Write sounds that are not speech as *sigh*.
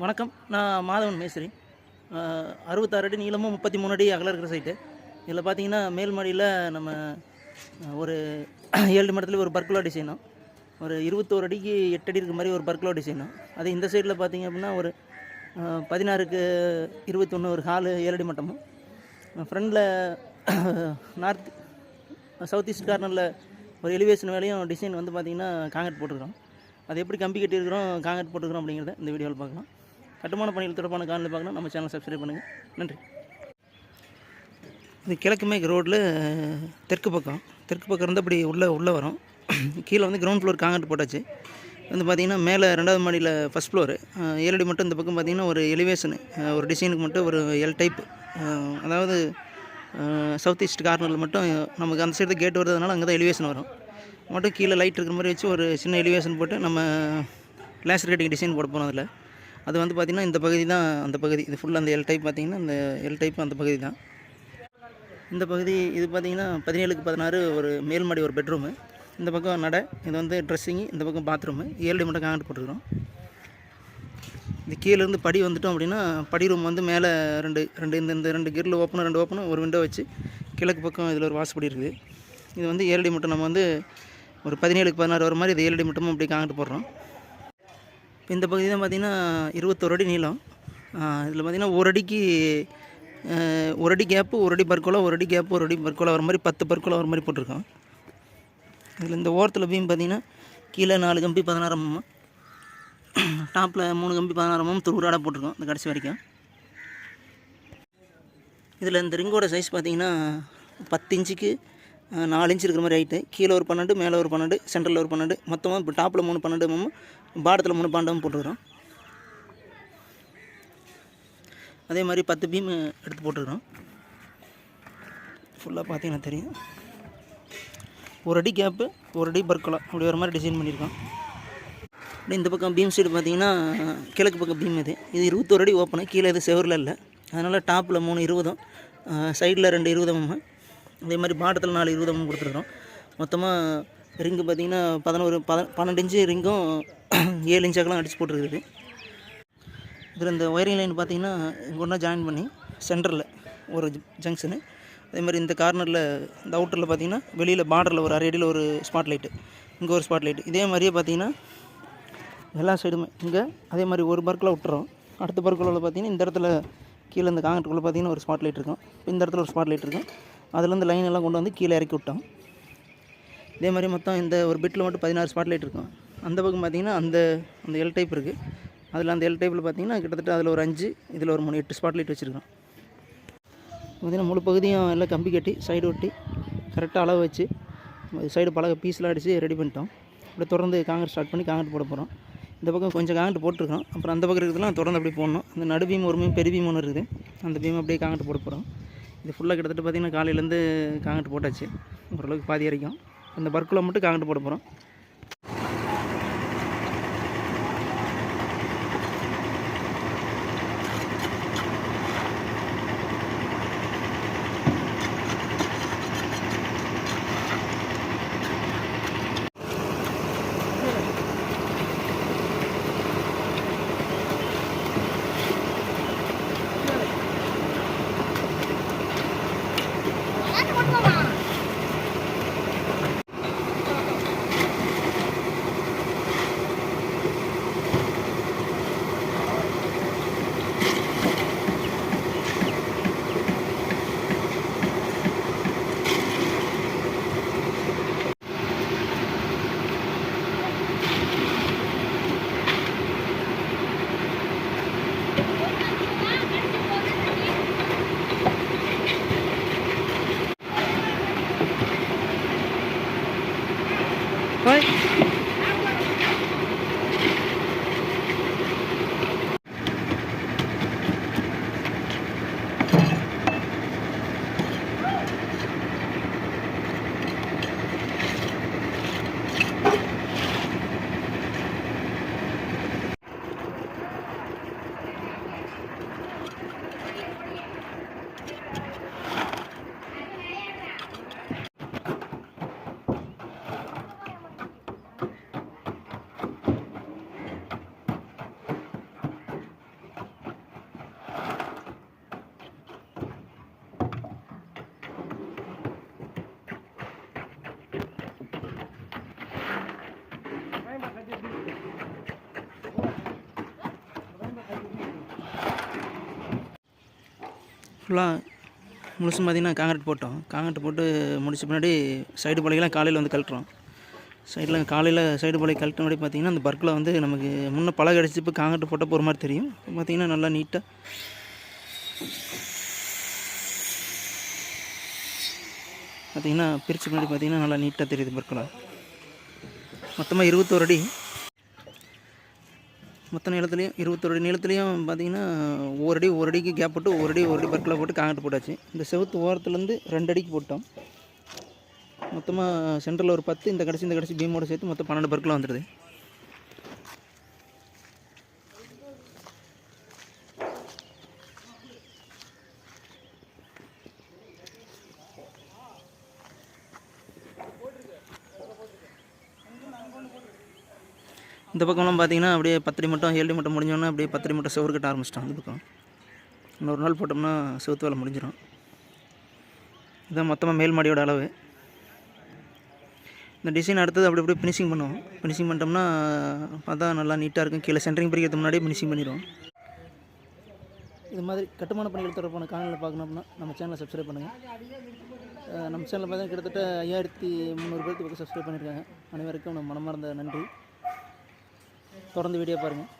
வணக்கம். நான் மாதவன் மேஸ்திரி. அறுபத்தாறு அடி நீளமும் முப்பத்தி மூணு அடி அகலம் இருக்கிற சைட்டு இதில் பார்த்தீங்கன்னா மேல் மாடியில் நம்ம ஒரு *clears throat* ஏழு மடத்தில் ஒரு பர்குலா டிசைனும் ஒரு இருபத்தோரு அடிக்கு எட்டு அடி இருக்க மாதிரி ஒரு பர்குலா டிசைனும் அது இந்த சைடில் பார்த்தீங்க அப்படின்னா ஒரு பதினாறுக்கு இருபத்தொன்று ஒரு ஹாலு ஏழடி மட்டமும். ஃப்ரண்டில் நார்த் சவுத் ஈஸ்ட் கார்னரில் ஒரு எலிவேஷன் வேலையும் டிசைன் வந்து பார்த்திங்கன்னா காங்கிரட் போட்டிருக்கிறோம். அது எப்படி கம்பி கட்டியிருக்கிறோம் காங்கிரட் போட்டிருக்கிறோம் அப்படிங்கிறத இந்த வீடியோவில் பார்க்கலாம் கட்டுமான பணிகள் தொடர்பான காணொலி பார்க்கணும். நம்ம சேனல் சப்ஸ்கிரைப் பண்ணுங்கள் நன்றி. இது கிழக்கு மேற்கு ரோட்டில் தெற்கு பக்கம். தெற்கு பக்கம் இருந்து அப்படி உள்ளே உள்ளே வரும். கீழே வந்து கிரவுண்ட் ஃப்ளோர் காங்கிரட் போட்டாச்சு. வந்து பார்த்திங்கன்னா மேலே ரெண்டாவது மாடியில் ஃபஸ்ட் ஃப்ளோரு ஏழடி மட்டும் இந்த பக்கம் பார்த்திங்கன்னா ஒரு எலிவேஷனு ஒரு டிசைனுக்கு மட்டும் ஒரு எல் டைப் அதாவது சவுத் ஈஸ்ட் கார்னரில் மட்டும் நமக்கு அந்த சைடு கேட் வர்றதுனால அங்கே தான் எலிவேஷன் வரும். மட்டும் கீழே லைட் இருக்கிற மாதிரி வச்சு ஒரு சின்ன எலிவேஷன் போட்டு நம்ம லேசர் கட்டிங் டிசைன் போட போகிறோம் அதில். அது வந்து பார்த்திங்கன்னா இந்த பகுதி தான் அந்த பகுதி. இது ஃபுல்லாக அந்த எல் டைப் பார்த்திங்கன்னா அந்த எல் டைப் அந்த பகுதி தான். இந்த பகுதி இது பார்த்திங்கன்னா பதினேழுக்கு பதினாறு ஒரு மேல்மாடி ஒரு பெட்ரூமு இந்த பக்கம் நடை இது வந்து ட்ரெஸ்ஸிங்கு இந்த பக்கம் பாத்ரூமு ஏழு மட்டும் காங்கிட்டு போட்டுருக்குறோம் இது கீழேருந்து படி வந்துட்டோம் அப்படின்னா படி ரூம் வந்து மேலே ரெண்டு ரெண்டு இந்த இந்த ரெண்டு கிரில் ஓப்பனும் ரெண்டு ஓப்பனும் ஒரு விண்டோ வச்சு கிழக்கு பக்கம் இதில் ஒரு வாசப்படி இருக்குது. இது வந்து ஏழடி மட்டும் நம்ம வந்து ஒரு பதினேழுக்கு பதினாறு வர மாதிரி இது ஏழடி மட்டும் அப்படி காங்கிட்டு போடுறோம். இப்போ இந்த பகுதி தான் பார்த்திங்கன்னா இருபத்தோரு அடி நீளம். இதில் பார்த்திங்கன்னா ஒரு அடிக்கு ஒரு அடி கேப்பு ஒரு அடி பர்கோலா ஒரு அடி கேப்பு ஒரு அடி பர்கோலா வர மாதிரி பத்து பர்கோலா வர மாதிரி போட்டிருக்கோம் இதில் இந்த ஓரத்தில் பீம் பார்த்திங்கன்னா கீழே நாலு கம்பி பதினாறு டாப்பில் மூணு கம்பி பதினாறு mm போட்டிருக்கோம் இந்த கடைசி வரைக்கும். இதில் இந்த ரிங்கோட சைஸ் பார்த்தீங்கன்னா பத்து இன்ச்சுக்கு நாலு இன்ச்சு இருக்கிற மாதிரி ஹைட்டு கீழே ஒரு பன்னெண்டு மேலே ஒரு பன்னெண்டு சென்டரில் ஒரு பன்னெண்டு மொத்தமாக இப்போ டாப்பில் மூணு பன்னெண்டு mm பாடத்தில் மூணு பன்னெண்டு போட்டுக்கிறோம் அதே மாதிரி பத்து பீம் எடுத்து போட்டுக்கிறோம் ஃபுல்லாக பார்த்தீங்கன்னா தெரியும். ஒரு அடி கேப்பு ஒரு அடி பர்க்கலா அப்படி வர மாதிரி டிசைன் பண்ணியிருக்கோம். அப்படியே இந்த பக்கம் பீம் சைடு பார்த்தீங்கன்னா கிழக்கு பக்கம் பீம் இது. இது இருபத்தோரு அடி ஓப்பனு கீழே இது செவரில் இல்லை. அதனால் டாப்பில் மூணு இருபதும் சைடில் ரெண்டு இருபதும் அதே மாதிரி பாட்டத்தில் நாலு இருபதும் கொடுத்துருக்குறோம். மொத்தமாக ரிங்கு பார்த்திங்கன்னா பதினோரு பத பன்னெண்டு இன்ச்சு ரிங்கும் ஏழு இன்ச்சாக்கெலாம் அடித்து போட்டிருக்குது. இதில் இந்த ஒயரிங் லைன் பார்த்திங்கன்னா இங்கே ஒன்றா ஜாயின் பண்ணி சென்டரில் ஒரு ஜங்ஷனு அதே மாதிரி இந்த கார்னரில் இந்த அவுட்டரில் பார்த்திங்கன்னா வெளியில் பார்டரில் ஒரு அரை அடியில் ஒரு ஸ்பாட் லைட்டு இங்கே ஒரு ஸ்பாட் லைட்டு இதே மாதிரியே பார்த்தீங்கன்னா எல்லா சைடுமே இங்கே அதே மாதிரி ஒரு பர்க்கில் விட்டுறோம். அடுத்த பர்க்கில் பார்த்தீங்கன்னா இந்த இடத்துல கீழே இந்த காங்கிரட்டுக்குள்ளே பார்த்தீங்கன்னா ஒரு ஸ்பாட் லைட் இருக்கும். இப்போ இந்த இடத்துல ஒரு ஸ்பாட் லைட் இருக்கும். அதுலேருந்து லைன் எல்லாம் கொண்டு வந்து கீழே இறக்கி விட்டோம். இதே மாதிரி மொத்தம் இந்த ஒரு பெட்டில் மட்டும் பதினாறு ஸ்பாட் லைட் இருக்கும். அந்த பக்கம் பார்த்திங்கன்னா அந்த அந்த எல் டைப் இருக்குது அதில் அந்த எல் டைப்பில் பார்த்தீங்கன்னா கிட்டத்தட்ட அதில் ஒரு அஞ்சு இதில் ஒரு மூணு எட்டு ஸ்பாட் லைட் வச்சுருக்கோம் பார்த்தீங்கன்னா முழு பகுதியும் எல்லாம் கம்பி கட்டி சைடு ஒட்டி கரெக்டாக அளவு வச்சு சைடு பழக பீஸ்லாம் அடித்து ரெடி பண்ணிட்டோம். அப்படியே தொடர்ந்து காங்கிரட் ஸ்டார்ட் பண்ணி காங்கிரட் போட போகிறோம் இந்த பக்கம் கொஞ்சம் காங்கிரட் போட்டிருக்கோம் அப்புறம் அந்த பக்கம் இருக்கிறதுலாம் தொடர்ந்து அப்படியே போடணும். அந்த நடு பீம் ஒரு மீன் பெரிய பீம் ஒன்று இருக்குது. அந்த பீம் அப்படியே காங்கிரட் போட போகிறோம் இது ஃபுல்லாக கிட்டத்தட்ட பார்த்திங்கன்னா காலையிலேருந்து காங்கிரட் போட்டாச்சு. ஓரளவுக்கு பாதி வரைக்கும் அந்த பர்க்கில் மட்டும் காங்கிரட் போட போகிறோம் Bye. ஃபுல்லாக முழுசும் பார்த்திங்கன்னா காங்கிரட் போட்டோம். காங்கிரட் போட்டு முடிச்ச பின்னாடி சைடு பழையெல்லாம் காலையில் வந்து கழட்டுறோம். சைடில் காலையில் சைடு பழைய கழட்ட முன்னாடி பார்த்திங்கன்னா அந்த பர்க்கில் வந்து நமக்கு முன்னே பழக அடிச்சு இப்போ காங்கிரட் போட்டப்போ ஒரு மாதிரி தெரியும். பார்த்திங்கன்னா நல்லா நீட்டாக பார்த்திங்கன்னா பிரித்து முன்னாடி பார்த்திங்கன்னா நல்லா நீட்டாக தெரியுது பர்க்கில் மொத்தமாக இருபத்தோரு அடி. மொத்த நீளத்துலேயும் இருபத்தொரு நிலத்துலையும் பார்த்திங்கன்னா பார்த்தீங்கன்னா ஒரு அடி ஒரு அடிக்கு கேப் போட்டு ஒரு அடி ஒரு அடி பர்க்கில் போட்டு காங்கிட்டு போட்டாச்சு. இந்த செவுத்து ஓரத்துலேருந்து ரெண்டு அடிக்கு போட்டோம். மொத்தமாக சென்டரில் ஒரு பத்து இந்த கடைசி இந்த கடைசி பீமோட சேர்த்து மொத்தம் பன்னெண்டு பர்க்கில் வந்துடுது இந்த பக்கம்லாம் பார்த்தீங்கன்னா அப்படியே பத்தடி மட்டும் ஏழு மட்டும் முடிஞ்சோன்னா அப்படியே பத்தடி மட்டும் செவரு கட்ட ஆரம்பிச்சிட்டோம் இந்த பக்கம். இன்னொரு நாள் போட்டோம்னா செவுத்து வேலை முடிஞ்சிடும். இதான் மொத்தமாக மேல் மாடியோட அளவு. இந்த டிசைன் அடுத்தது அப்படி அப்படியே ஃபினிஷிங் பண்ணுவோம். ஃபினிஷிங் பண்ணிட்டோம்னா பார்த்தா நல்லா நீட்டாக இருக்கும். கீழே சென்டரிங் பிரிக்கிறதுக்கு முன்னாடியே ஃபினிஷிங் பண்ணிடுவோம். இது மாதிரி கட்டுமான பணிகள் தொடர்பான காணொலியில் பார்க்கணும் அப்படின்னா நம்ம சேனலை சப்ஸ்கிரைப் பண்ணுங்கள் நம்ம சேனலில் பார்த்தீங்கன்னா கிட்டத்தட்ட ஐயாயிரத்தி முந்நூறு பேருக்கு பக்கம் சப்ஸ்கிரைப் பண்ணியிருக்காங்க. அனைவருக்கும் நம்ம மனமார்ந்த நன்றி. தொடர்ந்து வீடியோ பாருங்கள்